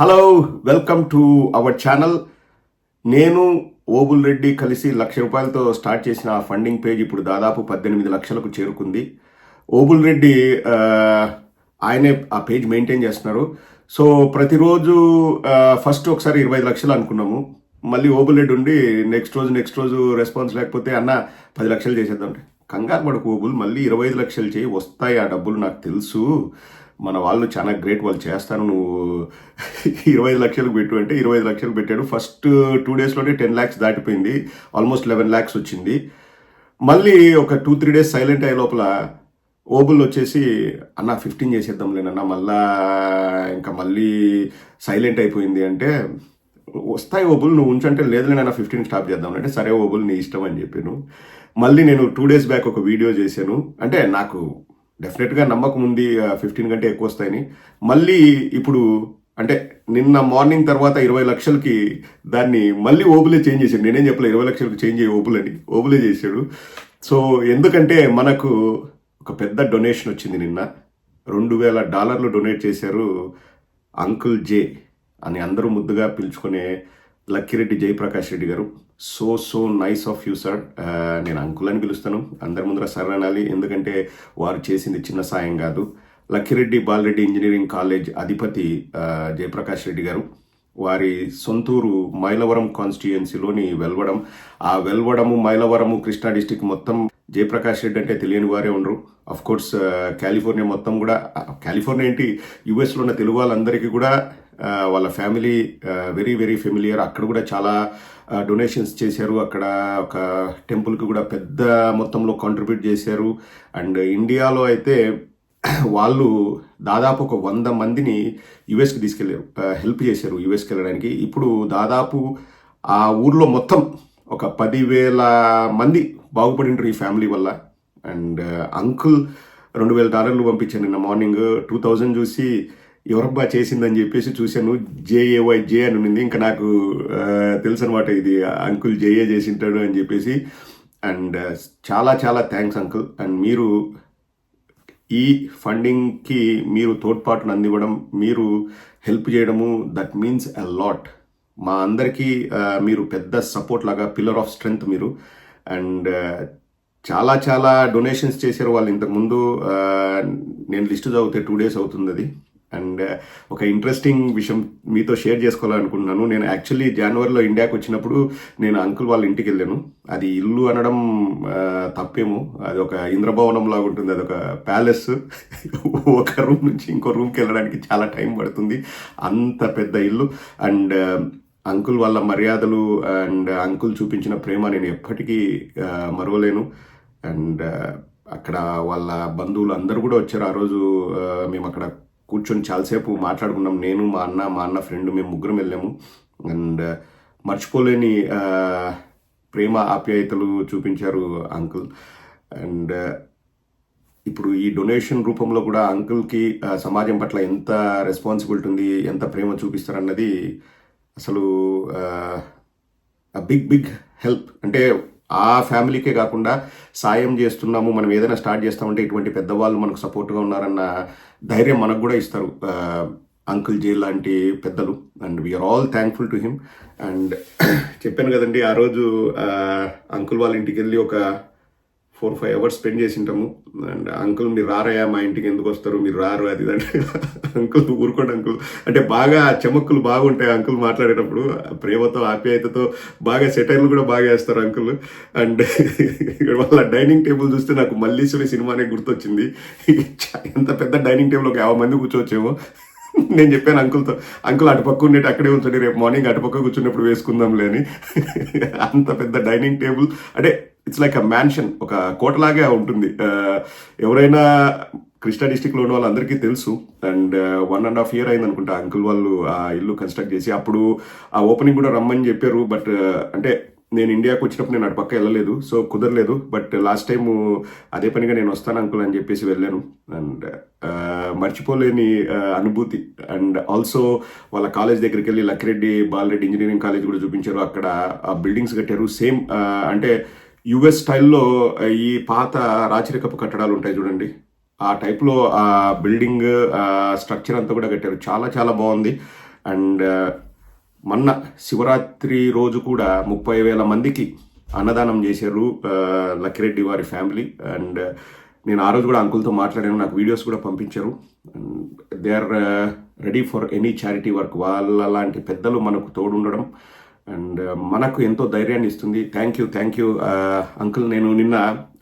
Hello welcome to our channel నేను ఓబుల్ రెడ్డి కలిసి లక్ష రూపాయలతో స్టార్ట్ చేసిన ఆ ఫండింగ్ పేజ్ ఇప్పుడు దాదాపు పద్దెనిమిది లక్షలకు చేరుకుంది. ఓబుల్ రెడ్డి ఆయనే ఆ పేజ్ మెయింటైన్ చేస్తున్నారు. సో ప్రతిరోజు ఫస్ట్ ఒకసారి ఇరవై ఐదు లక్షలు అనుకున్నాము. మళ్ళీ ఓబుల్ రెడ్డి ఉండి నెక్స్ట్ రోజు నెక్స్ట్ రోజు రెస్పాన్స్ లేకపోతే అన్న పది లక్షలు చేసేద్దాం కంగారు పడకు ఓబుల్ మళ్ళీ ఇరవై ఐదు లక్షలు చేయి వస్తాయి ఆ డబ్బులు నాకు తెలుసు. మన వాళ్ళు చాలా గ్రేట్ వాళ్ళు చేస్తారు నువ్వు ఇరవై ఐదు లక్షలు పెట్టు అంటే ఇరవై ఐదు లక్షలు పెట్టాడు. ఫస్ట్ టూ డేస్లోనే టెన్ ల్యాక్స్ దాటిపోయింది. ఆల్మోస్ట్ లెవెన్ ల్యాక్స్ వచ్చింది. మళ్ళీ ఒక టూ త్రీ డేస్ సైలెంట్ అయ్యే లోపల ఓబుల్ వచ్చేసి అన్న ఫిఫ్టీన్ చేసేద్దాంలేనన్న మళ్ళా ఇంకా మళ్ళీ సైలెంట్ అయిపోయింది అంటే వస్తాయి ఓబుల్ నువ్వు ఉంచంటే లేదు నేను ఫిఫ్టీన్ స్టాప్ చేద్దాం అంటే సరే ఓబుల్ నీ ఇష్టం అని చెప్పాను. మళ్ళీ నేను టూ డేస్ బ్యాక్ ఒక వీడియో చేశాను. అంటే నాకు డెఫినెట్గా నమ్మకం ఉంది ఫిఫ్టీన్ కంటే ఎక్కువ వస్తాయని మళ్ళీ ఇప్పుడు అంటే నిన్న మార్నింగ్ తర్వాత ఇరవై లక్షలకి దాన్ని మళ్ళీ ఓబులే చేంజ్ చేశాడు నేనేం చెప్పలేదు ఇరవై లక్షలకు చేంజ్ అయ్యి ఓబుల్ ఓబులే చేశాడు సో ఎందుకంటే మనకు ఒక పెద్ద డొనేషన్ వచ్చింది నిన్న. రెండు వేల డాలర్లు డొనేట్ చేశారు అంకుల్ జే అని అందరూ ముద్దుగా పిలుచుకునే Lakkireddy Jayaprakash Reddy garu. So so nice of you sir. నేను అంకుల్ అని పిలుస్తాను అందరి ముందర సర్ అనాలి ఎందుకంటే వారు చేసింది చిన్న సాయం కాదు. లక్కిరెడ్డి బాలరెడ్డి ఇంజనీరింగ్ కాలేజ్ అధిపతి జయప్రకాష్ రెడ్డి గారు. వారి సొంతూరు మైలవరం కాన్స్టిట్యుయెన్సీలోని వెల్వడం. ఆ వెల్వడము మైలవరము కృష్ణా డిస్టిక్ మొత్తం జయప్రకాష్ రెడ్డి అంటే తెలియని వారే ఉండరు. అఫ్ కోర్స్ కాలిఫోర్నియా మొత్తం కూడా కాలిఫోర్నియా ఏంటి? యుఎస్లో ఉన్న తెలుగు వాళ్ళందరికీ కూడా వాళ్ళ ఫ్యామిలీ వెరీ వెరీ ఫెమిలియర్. అక్కడ కూడా చాలా డొనేషన్స్ చేశారు. అక్కడ ఒక టెంపుల్కి కూడా పెద్ద మొత్తంలో కాంట్రిబ్యూట్ చేశారు. అండ్ ఇండియాలో అయితే వాళ్ళు దాదాపు ఒక వంద మందిని యుఎస్కి తీసుకెళ్ళారు హెల్ప్ చేశారు యుఎస్కి వెళ్ళడానికి. ఇప్పుడు దాదాపు ఆ ఊర్లో మొత్తం ఒక పదివేల మంది బాగుపడింటారు ఈ ఫ్యామిలీ వల్ల. అండ్ అంకుల్ రెండు వేల డాలర్లు పంపించాను నిన్న మార్నింగ్. టూ థౌజండ్ చూసి ఎవరబ్బా చేసిందని చెప్పేసి చూశాను. జేఏవై జే అని ఉంది ఇంకా నాకు తెలుసు అనమాట ఇది అంకుల్ జేఏ చేసింటాడు అని చెప్పేసి. అండ్ చాలా చాలా థ్యాంక్స్ అంకుల్. అండ్ మీరు ఈ ఫండింగ్కి మీరు తోడ్పాటును అందివ్వడం మీరు హెల్ప్ చేయడము దట్ మీన్స్ అ లాట్. మా అందరికీ మీరు పెద్ద సపోర్ట్ లాగా పిల్లర్ ఆఫ్ స్ట్రెంగ్త్ మీరు. అండ్ చాలా చాలా డొనేషన్స్ చేశారు వాళ్ళు ఇంతకుముందు నేను లిస్ట్ చదివితే టూ డేస్ అవుతుంది అది. అండ్ uh, ఒక ఇంట్రెస్టింగ్ విషయం మీతో షేర్ చేసుకోవాలనుకుంటున్నాను. నేను యాక్చువల్లీ జనవరిలో ఇండియాకి వచ్చినప్పుడు నేను అంకుల్ వాళ్ళ ఇంటికి వెళ్ళాను. అది ఇల్లు అనడం uh, తప్పేమో. అది ఒక ఇంద్రభవనం లాగా ఉంటుంది. అది ఒక ప్యాలెస్ ఒక రూమ్ నుంచి ఇంకో రూమ్కి వెళ్ళడానికి చాలా టైం పడుతుంది. అంత పెద్ద ఇల్లు. అండ్ uh, అంకుల్ వాళ్ళ మర్యాదలు అండ్ అంకుల్ చూపించిన ప్రేమ నేను ఎప్పటికీ మరవలేను. అండ్ అక్కడ వాళ్ళ బంధువులు అందరూ కూడా వచ్చారు. ఆ రోజు మేము అక్కడ కూర్చొని చాలాసేపు మాట్లాడుకున్నాం. నేను మా అన్న మా అన్న ఫ్రెండ్ మేము ముగ్గురం వెళ్ళాము. అండ్ uh, మర్చిపోలేని uh, ప్రేమ ఆప్యాయతలు చూపించారు అంకుల్ అండ్ uh, ఇప్పుడు ఈ డొనేషన్ రూపంలో కూడా అంకుల్కి సమాజం పట్ల ఎంత రెస్పాన్సిబిలిటీ ఉంది ఎంత ప్రేమ చూపిస్తారన్నది అసలు బిగ్ బిగ్ హెల్ప్ అంటే ఆ ఫ్యామిలీకే కాకుండా సాయం చేస్తున్నాము మనం ఏదైనా స్టార్ట్ చేస్తామంటే ఇటువంటి పెద్దవాళ్ళు మనకు సపోర్ట్గా ఉన్నారన్న ధైర్యం మనకు కూడా ఇస్తారు. అంకుల్ జే లాంటి పెద్దలు. And we're all thankful to him and చెప్పాను కదండి ఆ రోజు అంకుల్ వాళ్ళ ఇంటికి వెళ్ళి ఒక ఫోర్ ఫైవ్ అవర్స్ స్పెండ్ చేసి ఉంటాము అండ్ అంకుల్ మీరు రారయ్యా మా ఇంటికి ఎందుకు వస్తారు? మీరు రారు అది అంటే అంకుల్ ఊరుకోండి అంకుల్. అంటే బాగా చెమక్కులు బాగుంటాయి అంకుల్ మాట్లాడేటప్పుడు. ప్రేమతో ఆప్యాయతతో బాగా సెటైర్లు కూడా బాగా వేస్తారు అంకుల్. అండ్ వాళ్ళ డైనింగ్ టేబుల్ చూస్తే నాకు మల్లీశ్వరి సినిమానే గుర్తొచ్చింది. ఎంత పెద్ద డైనింగ్ టేబుల్ ఒక యాభై మంది కూర్చోవచ్చేమో. నేను చెప్పాను అంకుల్తో అంకుల్ అటుపక్క ఉండేటి అక్కడే ఉంచండి రేపు మార్నింగ్ అటుపక్క కూర్చున్నప్పుడు వేసుకుందాంలే అని. అంత పెద్ద డైనింగ్ టేబుల్. అంటే ఇట్స్ లైక్ అ మ్యాన్షన్ ఒక కోటలాగే ఉంటుంది. ఎవరైనా కృష్ణా డిస్టిక్లో ఉన్న వాళ్ళందరికీ తెలుసు. And one and half year అయింది అనుకుంటా అంకుల్ వాళ్ళు ఆ ఇల్లు కన్స్ట్రక్ట్ చేసి అప్పుడు ఆ ఓపెనింగ్ కూడా రమ్మని చెప్పారు. బట్ అంటే నేను ఇండియాకి వచ్చినప్పుడు నేను అటు పక్క వెళ్ళలేదు. సో కుదరలేదు. బట్ లాస్ట్ టైం అదే పనిగా నేను వస్తాను అంకుల్ అని చెప్పేసి వెళ్ళాను. అండ్ మర్చిపోలేని అనుభూతి. అండ్ ఆల్సో వాళ్ళ కాలేజ్ దగ్గరికి వెళ్ళి లక్కిరెడ్డి బాలరెడ్డి ఇంజనీరింగ్ కాలేజ్ కూడా చూపించారు. అక్కడ ఆ బిల్డింగ్స్ కట్టారు. సేమ్ అంటే యుఎస్ స్టైల్లో ఈ పాత రాచరికపు కట్టడాలు ఉంటాయి చూడండి. ఆ టైప్లో ఆ బిల్డింగ్ స్ట్రక్చర్ అంతా కూడా కట్టారు. చాలా చాలా బాగుంది. అండ్ మొన్న శివరాత్రి రోజు కూడా ముప్పై వేల మందికి అన్నదానం చేశారు లక్కిరెడ్డి వారి ఫ్యామిలీ. అండ్ నేను ఆ రోజు కూడా అంకుల్తో మాట్లాడాను. నాకు వీడియోస్ కూడా పంపించారు. They are ready for any charity work. వాళ్ళ లాంటి పెద్దలు మనకు తోడుండడం అండ్ uh, మనకు ఎంతో ధైర్యాన్ని ఇస్తుంది. Thank you thank you uncle నేను నిన్న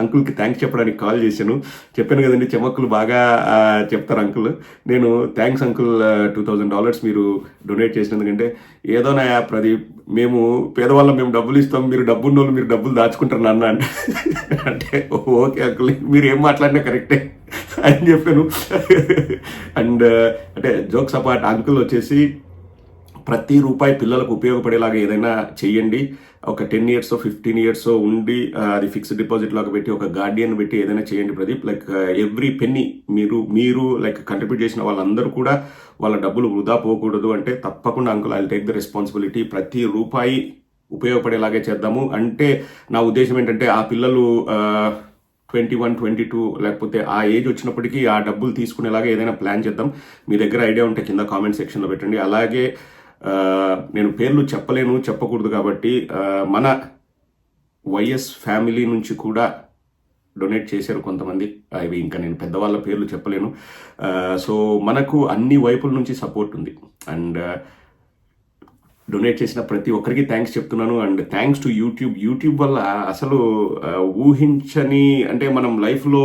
అంకుల్కి థ్యాంక్స్ చెప్పడానికి కాల్ చేశాను. చెప్పాను కదండి చెమక్కులు బాగా uh, చెప్తారు అంకుల్ నేను thanks uncle two thousand dollars మీరు డొనేట్ చేసినందుకంటే ఏదోనా ప్రదీప్ మేము పేదవాళ్ళం మేము డబ్బులు ఇస్తాం మీరు డబ్బు వాళ్ళు మీరు డబ్బులు దాచుకుంటారు నాన్న అంటే అంటే ఓకే అంకుల్ మీరు ఏం మాట్లాడినా కరెక్టే అని చెప్పాను. అండ్ uh, అంటే జోక్స్ అపార్ట్ అంకుల్ వచ్చేసి ప్రతి రూపాయి పిల్లలకు ఉపయోగపడేలాగా ఏదైనా చేయండి ఒక టెన్ ఇయర్స్ ఫిఫ్టీన్ ఇయర్స్ ఉండి అది ఫిక్స్డ్ డిపాజిట్ లాగా పెట్టి ఒక గార్డియన్ పెట్టి ఏదైనా చేయండి ప్రదీప్. లైక్ ఎవ్రీ పెన్నీ మీరు మీరు లైక్ కంట్రిబ్యూట్ చేసిన వాళ్ళందరూ కూడా వాళ్ళ డబ్బులు వృధా పోకూడదు. అంటే తప్పకుండా uncle I take the responsibility ప్రతి రూపాయి ఉపయోగపడేలాగే చేద్దాము. అంటే నా ఉద్దేశం ఏంటంటే ఆ పిల్లలు ట్వంటీ వన్ ట్వంటీ టూ లేకపోతే ఆ ఏజ్ వచ్చినప్పటికీ ఆ డబ్బులు తీసుకునేలాగా ఏదైనా ప్లాన్ చేద్దాం. మీ దగ్గర ఐడియా ఉంటే కింద కామెంట్ సెక్షన్లో పెట్టండి. అలాగే నేను పేర్లు చెప్పలేను చెప్పకూడదు కాబట్టి మన వైఎస్ ఫ్యామిలీ నుంచి కూడా డొనేట్ చేశారు కొంతమంది. అవి ఇంకా నేను పెద్దవాళ్ళ పేర్లు చెప్పలేను. సో మనకు అన్ని వైపుల నుంచి సపోర్ట్ ఉంది. అండ్ డొనేట్ చేసిన ప్రతి ఒక్కరికి థ్యాంక్స్ చెప్తున్నాను. And thanks to YouTube. YouTube వల్ల అసలు ఊహించని అంటే మనం లైఫ్లో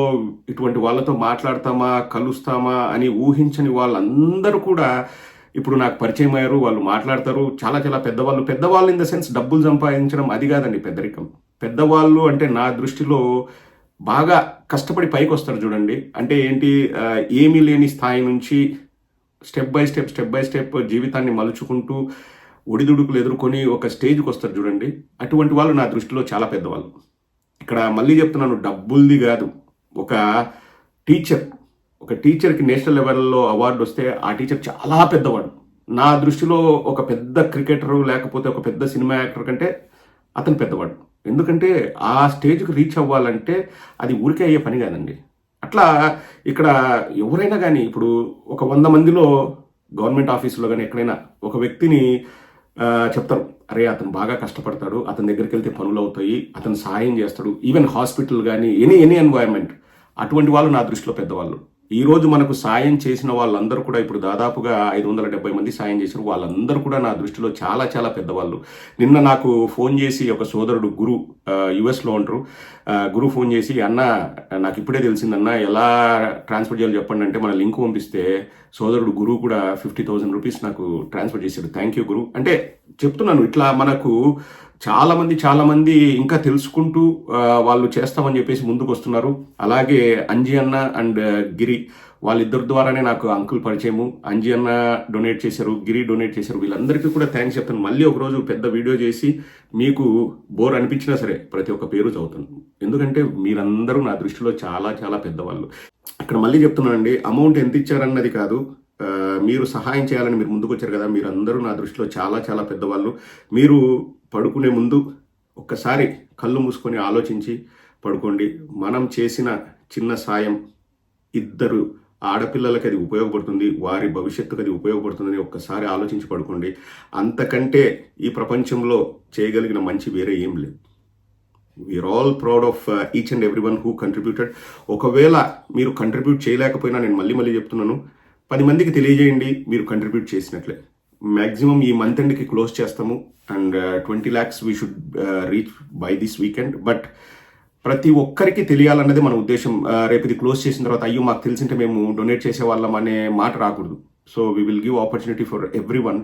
ఇటువంటి వాళ్ళతో మాట్లాడతామా కలుస్తామా అని ఊహించని వాళ్ళందరూ కూడా ఇప్పుడు నాకు పరిచయం అయ్యారు వాళ్ళు మాట్లాడతారు. చాలా చాలా పెద్దవాళ్ళు. పెద్దవాళ్ళు ఇన్ ద సెన్స్ డబ్బులు సంపాదించడం అది కాదండి పెద్దరికం. పెద్దవాళ్ళు అంటే నా దృష్టిలో బాగా కష్టపడి పైకి వస్తారు చూడండి. అంటే ఏంటి ఏమీ లేని స్థాయి నుంచి step by step step by step జీవితాన్ని మలుచుకుంటూ ఒడిదుడుకులు ఎదుర్కొని ఒక స్టేజ్కి వస్తారు చూడండి. అటువంటి వాళ్ళు నా దృష్టిలో చాలా పెద్దవాళ్ళు. ఇక్కడ మళ్ళీ చెప్తున్నాను డబ్బుల్ది కాదు. ఒక టీచర్. ఒక టీచర్కి నేషనల్ లెవెల్లో అవార్డు వస్తే ఆ టీచర్ చాలా పెద్దవాడు. నా దృష్టిలో ఒక పెద్ద క్రికెటరు లేకపోతే ఒక పెద్ద సినిమా యాక్టర్ కంటే అతను పెద్దవాడు. ఎందుకంటే ఆ స్టేజ్కి రీచ్ అవ్వాలంటే అది ఊరికే అయ్యే పని కాదండి. అట్లా ఇక్కడ ఎవరైనా కానీ ఇప్పుడు ఒక వంద మందిలో గవర్నమెంట్ ఆఫీసులో కానీ ఎక్కడైనా ఒక వ్యక్తిని చెప్తారు. అరే అతను బాగా కష్టపడతాడు. అతని దగ్గరికి వెళ్తే పనులు అవుతాయి. అతను సాయం చేస్తాడు. ఈవెన్ హాస్పిటల్ కానీ ఎనీ ఎనీ ఎన్వైరన్మెంట్ అటువంటి వాళ్ళు నా దృష్టిలో పెద్దవాళ్ళు. ఈరోజు మనకు సాయం చేసిన వాళ్ళందరూ కూడా ఇప్పుడు దాదాపుగా ఐదు వందల డెబ్బై మంది సాయం చేశారు. వాళ్ళందరూ కూడా నా దృష్టిలో చాలా చాలా పెద్దవాళ్ళు. నిన్న నాకు ఫోన్ చేసి ఒక సోదరుడు గురు యుఎస్లో ఉంటారు. గురు ఫోన్ చేసి అన్న నాకు ఇప్పుడే తెలిసిందన్న ఎలా ట్రాన్స్ఫర్ చేయాలో చెప్పండి అంటే మన లింక్ పంపిస్తే సోదరుడు గురు కూడా ఫిఫ్టీ థౌసండ్ రూపీస్ నాకు ట్రాన్స్ఫర్ చేశాడు. Thank you Guru. అంటే చెప్తున్నాను ఇట్లా మనకు చాలామంది చాలామంది ఇంకా తెలుసుకుంటూ వాళ్ళు చేస్తామని చెప్పేసి ముందుకు వస్తున్నారు అలాగే అంజి అన్న అండ్ గిరి వాళ్ళిద్దరి ద్వారానే నాకు అంకుల్ పరిచయము. అంజి అన్న డొనేట్ చేశారు గిరి డొనేట్ చేశారు. వీళ్ళందరికీ కూడా థ్యాంక్స్ చెప్తాను. మళ్ళీ ఒక రోజు పెద్ద వీడియో చేసి మీకు బోర్ అనిపించినా సరే ప్రతి ఒక్క పేరు చదువుతాను. ఎందుకంటే మీరందరూ నా దృష్టిలో చాలా చాలా పెద్దవాళ్ళు. ఇక్కడ మళ్ళీ చెప్తున్నానండి అమౌంట్ ఎంత ఇచ్చారన్నది కాదు. మీరు సహాయం చేయాలని మీరు ముందుకు వచ్చారు కదా. మీరందరూ నా దృష్టిలో చాలా చాలా పెద్దవాళ్ళు. మీరు పడుకునే ముందు ఒక్కసారి కళ్ళు మూసుకొని ఆలోచించి పడుకోండి. మనం చేసిన చిన్న సాయం ఇద్దరు ఆడపిల్లలకి అది ఉపయోగపడుతుంది వారి భవిష్యత్తుకు అది ఉపయోగపడుతుందని ఒక్కసారి ఆలోచించి పడుకోండి. అంతకంటే ఈ ప్రపంచంలో చేయగలిగిన మంచి వేరే ఏం లేదు. We're all proud of each and every one who contributed ఒకవేళ మీరు కంట్రిబ్యూట్ చేయలేకపోయినా నేను మళ్ళీ మళ్ళీ చెప్తున్నాను పది మందికి తెలియజేయండి మీరు కంట్రిబ్యూట్ చేసినట్లే. మ్యాక్సిమం ఈ మంత్ ఎండ్కి క్లోజ్ చేస్తాము. And twenty lakhs we should reach by this weekend but ప్రతి ఒక్కరికి తెలియాలన్నది మన ఉద్దేశం. రేపు ఇది క్లోజ్ చేసిన తర్వాత అయ్యో మాకు తెలిసింటే మేము డొనేట్ చేసేవాళ్ళం అనే మాట రాకూడదు. So we will give opportunity for every one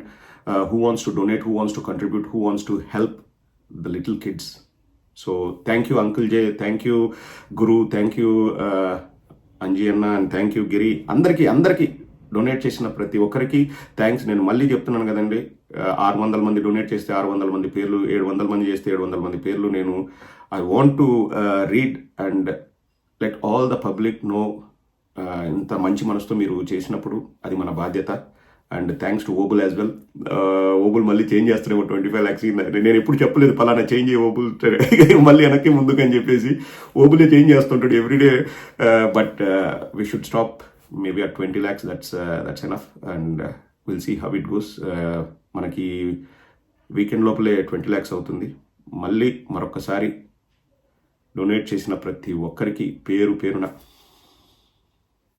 who wants to donate who wants to contribute who wants to help the little kids so thank you uncle J thank you Guru thank you Anji అన్న and thank you గిరి అందరికీ అందరికీ donate చేసిన ప్రతి ఒక్కరికి thanks నేను మళ్ళీ చెప్తున్నాను కదండి. ఆరు వందల మంది డొనేట్ చేస్తే ఆరు వందల మంది పేర్లు ఏడు వందల మంది చేస్తే ఏడు వందల మంది పేర్లు నేను I want to read and let all the public know ఇంత మంచి మనసుతో మీరు చేసినప్పుడు అది మన బాధ్యత. And thanks to Obul as well Obul మళ్ళీ చేంజ్ చేస్తున్నాము ట్వంటీ ఫైవ్ ల్యాక్స్ నేను ఎప్పుడు చెప్పలేదు పలానా చేంజ్ అయ్యి ఓబుల్ మళ్ళీ వెనక్కి ముందుకు అని చెప్పేసి ఓబులే చేంజ్ చేస్తుంటాడు everyday but we should stop maybe at twenty lakhs that's that's enough and will see how it goes మనకి వీకెండ్ లోపలే ట్వంటీ ల్యాక్స్ అవుతుంది. మళ్ళీ మరొకసారి డొనేట్ చేసిన ప్రతి ఒక్కరికి పేరు పేరున